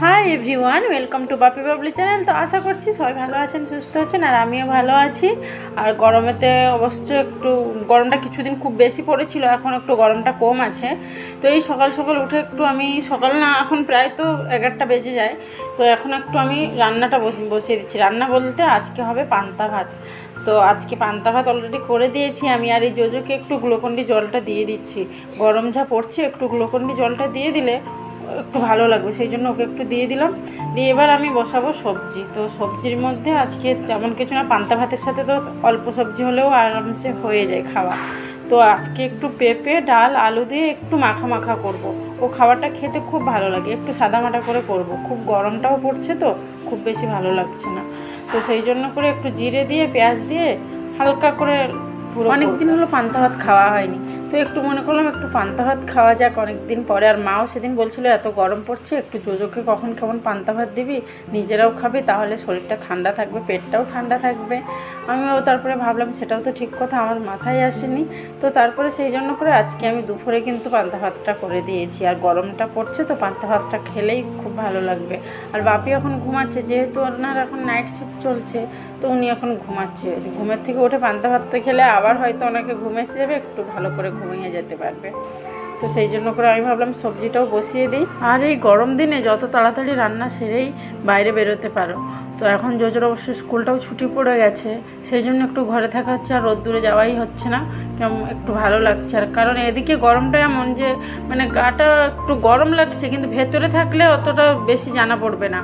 Hi everyone welcome to Bapi Babli channel তো আশা করছি সবাই ভালো আছেন, সুস্থ আছেন, আর আমিও ভালো আছি। আর গরমেতে অবশ্য একটু, গরমটা কিছুদিন খুব বেশি পড়েছিল এখন একটু গরমটা কম আছে। তো এই সকাল সকাল উঠে একটু আমি, সকাল না, এখন প্রায় তো এগারোটা বেজে যায়। তো এখন একটু আমি রান্নাটা বস- বসিয়ে দিচ্ছি। রান্না বলতে আজকে হবে পান্তা ভাত। তো আজকে পান্তা ভাত অলরেডি করে দিয়েছি। আমি আর এই জোজোকে একটু গ্লুকন্ডি জলটা দিয়ে দিচ্ছি। গরম যা পড়ছে, একটু গ্লুকন্ডি জলটা দিয়ে দিলে একটু ভালো লাগবে, সেই জন্য ওকে একটু দিয়ে দিলাম দিয়ে এবার আমি বসাবো সবজি তো সবজির মধ্যে আজকে তেমন কিছু না, পান্তা ভাতের সাথে তো অল্প সবজি হলেও আরামসে হয়ে যায় খাওয়া তো আজকে একটু পেঁপে, ডাল, আলু দিয়ে একটু মাখা মাখা করব। ও খাবারটা খেতে খুব ভালো লাগে, একটু সাদা মাটা করে করব। খুব গরমটাও পড়ছে তো, খুব বেশি ভালো লাগছে না তো সেই জন্য করে একটু জিরে দিয়ে, পেঁয়াজ দিয়ে হালকা করে পুরো অনেক দিন হলো পান্তা ভাত খাওয়া হয়নি। তো একটু মনে করলাম একটু পান্তা ভাত খাওয়া যাক অনেক দিন পরে। আর মাও সেদিন বলছিল এত গরম পড়ছে একটু জোজোকে কখন কেমন পান্তা ভাত দিবি নিজেরাও খাবি তাহলে শরীরটা ঠান্ডা থাকবে পেটটাও ঠান্ডা থাকবে। আমিও তারপরে ভাবলাম সেটাও তো ঠিক কথা আমার মাথায় আসেনি। তো তারপরে সেই জন্য করে আজকে আমি দুপুরে কিন্তু পান্তা ভাতটা করে দিয়েছি। আর গরমটা পড়ছে তো পান্তা ভাতটা খেলেই খুব ভালো লাগবে। আর বাপি এখন ঘুমাচ্ছে যেহেতু ওনার এখন নাইট শিফট চলছে তো উনি এখন ঘুমাচ্ছে। ঘুমের থেকে উঠে পান্তা ভাতটা খেলে আবার হয়তো অনেকে ঘুম এসে যাবে একটু ভালো করে ঘুমিয়ে যেতে পারবে। তো সেই জন্য করে আমি ভাবলাম সবজিটাও বসিয়ে দিই। আর এই গরম দিনে যত তাড়াতাড়ি রান্না সেরেই বাইরে বেরোতে পারো। তো এখন জোজোর অবশ্য স্কুলটাও ছুটি পড়ে গেছে, সেই জন্য একটু ঘরে থাকা হচ্ছে আর রোদ্দুরে যাওয়াই হচ্ছে না। কেমন একটু ভালো লাগছে আর কারণ এদিকে গরমটা এমন যে মানে গাটা একটু গরম লাগছে কিন্তু ভেতরে থাকলে অতটা বেশি জানা পড়বে না।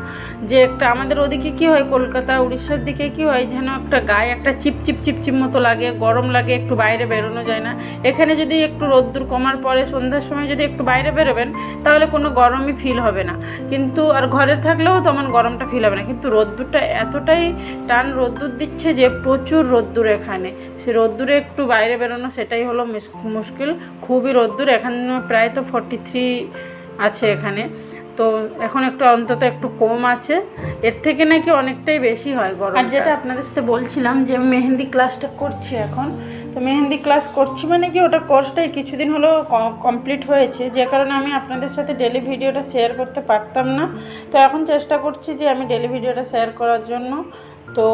যে একটা আমাদের ওদিকে কি হয়, কলকাতা, উড়িষ্যার দিকে কি হয়, যেন একটা গায়ে একটা চিপ চিপ চিপ চিপ মতো লাগে, গরম লাগে, একটু বাইরে বেরোনো যায় না। এখানে যদি একটু রোদ্দুর কমার পরে সন্ধ্যার সময় যদি একটু বাইরে বেরোবেন তাহলে কোনো গরমই ফিল হবে না। কিন্তু আর ঘরে থাকলেও তেমন গরমটা ফিল হবে না। কিন্তু রোদ্দুরটা এতটাই টান রোদ্দুর দিচ্ছে যে প্রচুর রোদ্দুর এখানে। সে রোদ্দুরে একটু বাইরে বেরোনো সেটাই হলো মুশকিল। খুবই রোদ্দুর। এখানে প্রায় তো ফর্টি থ্রি আছে এখানে। তো এখন একটু অন্তত একটু কম আছে। এর থেকে নাকি অনেকটাই বেশি হয় গরম আর যেটা আপনাদের সাথে বলছিলাম যে মেহেন্দি ক্লাসটা করছি এখন তো মেহেন্দি ক্লাস করছি মানে কি ওটা কোর্সটাই কিছুদিন হলো কমপ্লিট হয়েছে। যে কারণে আমি আপনাদের সাথে ডেলি ভিডিওটা শেয়ার করতে পারতাম না। তো এখন চেষ্টা করছি যে আমি ডেলি ভিডিওটা শেয়ার করার জন্য। তো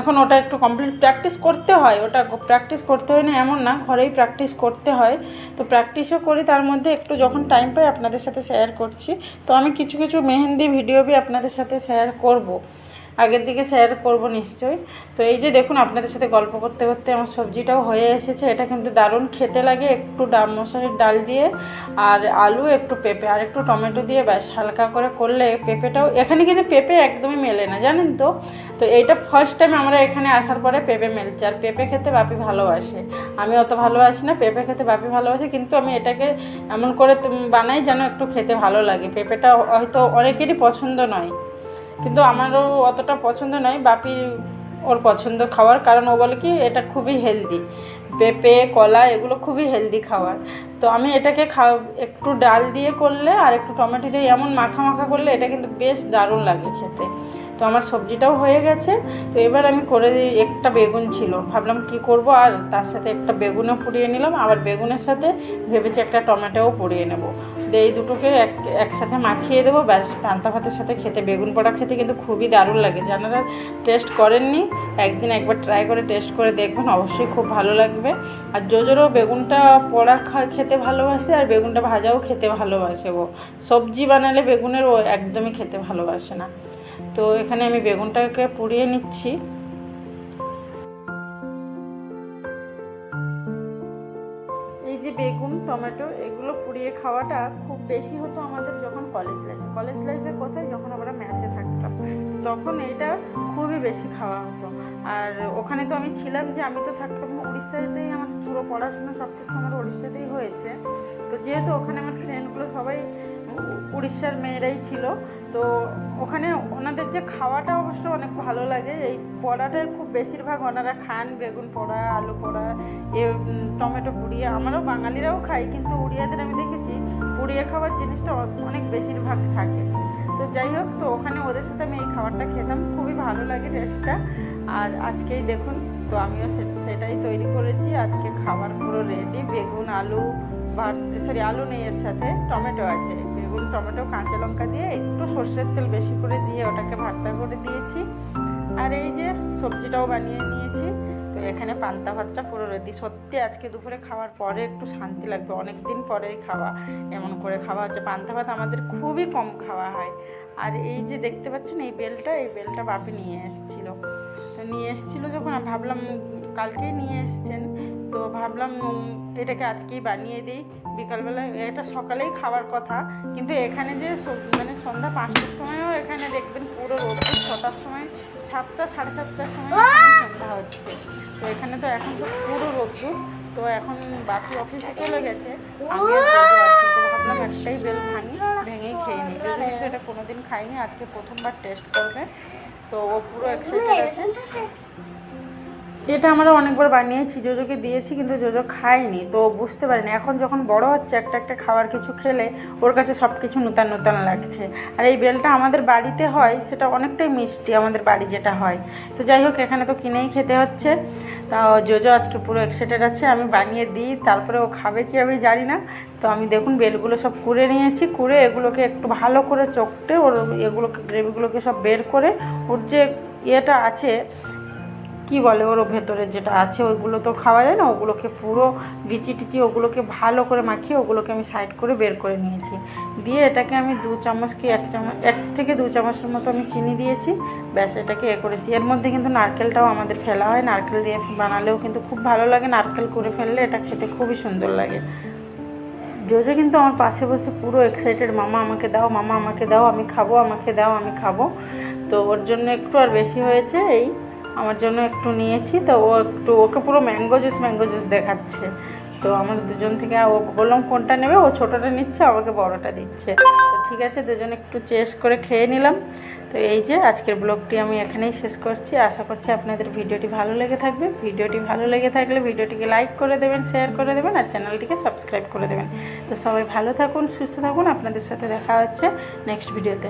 এখন ওটা একটু কমপ্লিট প্র্যাকটিস করতে হয়। ওটা প্র্যাকটিস করতে হয় না এমন না, ঘরেই প্র্যাকটিস করতে হয়। তো প্র্যাকটিসও করি, তার মধ্যে একটু যখন টাইম পাই আপনাদের সাথে শেয়ার করছি। তো আমি কিছু কিছু মেহেন্দি ভিডিও বি আপনাদের সাথে শেয়ার করব। আগের দিকে শেয়ার করব নিশ্চয়ই। তো এই যে দেখুন, আপনাদের সাথে গল্প করতে করতে আমার সবজিটাও হয়ে এসেছে। এটা কিন্তু দারুণ খেতে লাগে, একটু ডাল মশারির ডাল দিয়ে আর আলু, একটু পেঁপে আর একটু টমেটো দিয়ে ব্যাস, হালকা করে করলে পেঁপেটাও, এখানে কিন্তু পেঁপে একদমই মেলে না, জানেন তো? তো এইটা ফার্স্ট টাইম আমরা এখানে আসার পরে পেঁপে মেলছে। আর পেঁপে খেতে বাপি ভালোবাসে। আমি অত ভালোবাসি না, পেঁপে খেতে বাপি ভালোবাসে, কিন্তু আমি এটাকে এমন করে বানাই যেন একটু খেতে ভালো লাগে। পেঁপেটা হয়তো অনেকেরই পছন্দ নয়। কিন্তু আমারও অতটা পছন্দ নয় বাপি ওর পছন্দ খাওয়ার কারণ ও বলে কি এটা খুবই হেলদি পেঁপে কলা এগুলো খুবই হেলদি খাওয়ার। তো আমি এটাকে খা একটু ডাল দিয়ে করলে আর একটু টমেটো দিয়ে এমন মাখা মাখা করলে এটা কিন্তু বেশ দারুণ লাগে খেতে। তো আমার সবজিটাও হয়ে গেছে। তো এবার আমি করে দিই, একটা বেগুন ছিল। ভাবলাম কি করব, আর তার সাথে একটা বেগুনও পুড়িয়ে নিলাম। আবার বেগুনের সাথে ভেবেছি একটা টমেটোও পুড়িয়ে নেব। তো এই দুটোকে এক, একসাথে মাখিয়ে দেবো। ব্যাস, পান্তা ভাতের সাথে খেতে, বেগুন পোড়া খেতে কিন্তু খুবই দারুণ লাগে। যারা টেস্ট করেননি, একদিন একবার ট্রাই করে টেস্ট করে দেখবেন, অবশ্যই খুব ভালো লাগবে। আর জোজোরও বেগুনটা পোড়া খেতে ভালোবাসে, আর বেগুনটা ভাজাও খেতে ভালোবাসে ও সবজি বানালে বেগুনের ও একদমই খেতে ভালোবাসে না। তো এখানে আমি বেগুনটাকে পুড়িয়ে নিচ্ছি। এই যে বেগুন, টমেটো, এগুলো পুড়িয়ে খাওয়াটা খুব বেশি হতো আমাদের যখন কলেজ লাইফে। কলেজ লাইফে কোথায়? যখন আমরা ম্যাসে থাকতাম। তখন এটা খুবই বেশি খাওয়া হতো। আর ওখানে তো আমি ছিলাম যে আমি তো থাকতাম উড়িষ্যাতেই, আমার পুরো পড়াশোনা সব কিছু আমার উড়িষ্যাতেই হয়েছে। তো যেহেতু ওখানে আমার ফ্রেন্ডগুলো সবাই উড়িষ্যার মেয়েরাই ছিল। তো ওখানে ওনাদের যে খাওয়াটা অবশ্য অনেক ভালো লাগে। এই পোড়াটার খুব বেশিরভাগ ওনারা খান। বেগুন পোড়া, আলু পোড়া, এ টমেটো পুড়িয়ে। আমারও বাঙালিরাও খাই কিন্তু উড়িয়াদের আমি দেখেছি, পুড়িয়ে খাবার জিনিসটা অনেক বেশিরভাগ থাকে। তো যাই হোক, তো ওখানে ওদের সাথে আমি এই খাবারটা খেতাম। খুবই ভালো লাগে টেস্টটা আর আজকেই দেখুন, তো আমিও সেটাই তৈরি করেছি। আজকে খাবার পুরো রেডি বেগুন, আলু বা সরি আলু নেই এর সাথে, টমেটো আছে। বেগুন, টমেটো, কাঁচা লঙ্কা দিয়ে একটু সর্ষের তেল বেশি করে দিয়ে ওটাকে ভর্তা করে দিয়েছি। আর এই যে সবজিটাও বানিয়ে নিয়েছি। তো এখানে পান্তা ভাতটা পুরো রেডি সত্যি আজকে দুপুরে খাওয়ার পরে একটু শান্তি লাগবে। অনেক দিন পরেই খাওয়া। এমন করে খাওয়া হচ্ছে। পান্তা ভাত আমাদের খুবই কম খাওয়া হয়। আর এই যে দেখতে পাচ্ছেন এই বেলটা এই বেলটা বাপি নিয়ে এসেছিল। তো নিয়ে এসেছিল যখন ভাবলাম কালকেই নিয়ে এসছেন। তো ভাবলাম এটাকে আজকেই বানিয়ে দিই। বিকালবেলা এটা সকালেই খাওয়ার কথা। কিন্তু এখানে যে মানে সন্ধ্যা পাঁচটার সময়ও এখানে দেখবেন পুরো রোদ। ছটার সময়, সাতটা, সাড়ে সাতটার সময় সন্ধ্যা হচ্ছে। তো এখানে তো এখন তো পুরো রোদ্দুর তো এখন বাকি অফিসে চলে গেছে। আমি ভাবলাম একটাই বেল ভাঙি ভেঙেই খেয়ে নিই। জেজু কিন্তু এটা কোনোদিন খাইনি, আজকে প্রথমবার টেস্ট করবে। তো ও পুরো এক্সাইটেড আছে। এটা আমরা অনেকবার বানিয়েছি, জোজোকে দিয়েছি কিন্তু জোজো খায়নি, তো বুঝতে পারিনি। এখন যখন বড় হচ্ছে, একটা একটা খাবার কিছু খেলে ওর কাছে সব কিছু নূতন নূতন লাগছে। আর এই বেলটা আমাদের বাড়িতে হয়, সেটা অনেকটাই মিষ্টি আমাদের বাড়ি যেটা হয়। তো যাই হোক, এখানে তো কিনেই খেতে হচ্ছে। তা জোজো আজকে পুরো এক্সাইটেড আছে, আমি বানিয়ে দিই, তারপরে ও খাবে কি আমি জানি না। তো আমি দেখুন বেলগুলো সব কুড়ে নিয়েছি, কুড়ে এগুলোকে একটু ভালো করে চকটে ওর এগুলোকে, গ্রেভিগুলোকে সব বের করে, ওর যে ইয়েটা আছে কি বলে ওর ভেতরে যেটা আছে, ওইগুলো তো খাওয়া যায় না, ওগুলোকে পুরো বিচি টিচি ওগুলোকে ভালো করে মাখিয়ে ওগুলোকে আমি সাইড করে বের করে নিয়েছি। দিয়ে এটাকে আমি দু চামচ কি এক চামচ, এক থেকে দু চামচের মতো আমি চিনি দিয়েছি, ব্যাস এটাকে এ করেছি। এর মধ্যে কিন্তু নারকেলটাও আমাদের ফেলা হয়, নারকেল দিয়ে বানালেও কিন্তু খুব ভালো লাগে, নারকেল করে ফেললে এটা খেতে খুবই সুন্দর লাগে। জোজো কিন্তু আমার পাশে বসে পুরো এক্সাইটেড মামা আমাকে দাও, মামা আমাকে দাও, আমি খাব, আমাকে দাও, আমি খাব। তো ওর জন্য একটু আর বেশি হয়েছে এই আমার জন্য একটু নিয়েছি, তো ও একটু, ওকে পুরো ম্যাঙ্গো জুস ম্যাঙ্গো জুস দেখাচ্ছে। তো আমার দুজন থেকে, ও বললাম কোনটা নেবে, ও ছোটোটা নিচ্ছে, আমাকে বড়টা দিচ্ছে। তো ঠিক আছে, দুজন একটু চেস্ট করে খেয়ে নিলাম। তো এই যে, আজকের ব্লগটি আমি এখানেই শেষ করছি। আশা করছি আপনাদের ভিডিওটি ভালো লেগে থাকবে। ভিডিওটি ভালো লেগে থাকলে ভিডিওটিকে লাইক করে দেবেন শেয়ার করে দেবেন, আর চ্যানেলটিকে সাবস্ক্রাইব করে দেবেন। তো সবাই ভালো থাকুন, সুস্থ থাকুন। আপনাদের সাথে দেখা হচ্ছে নেক্সট ভিডিওতে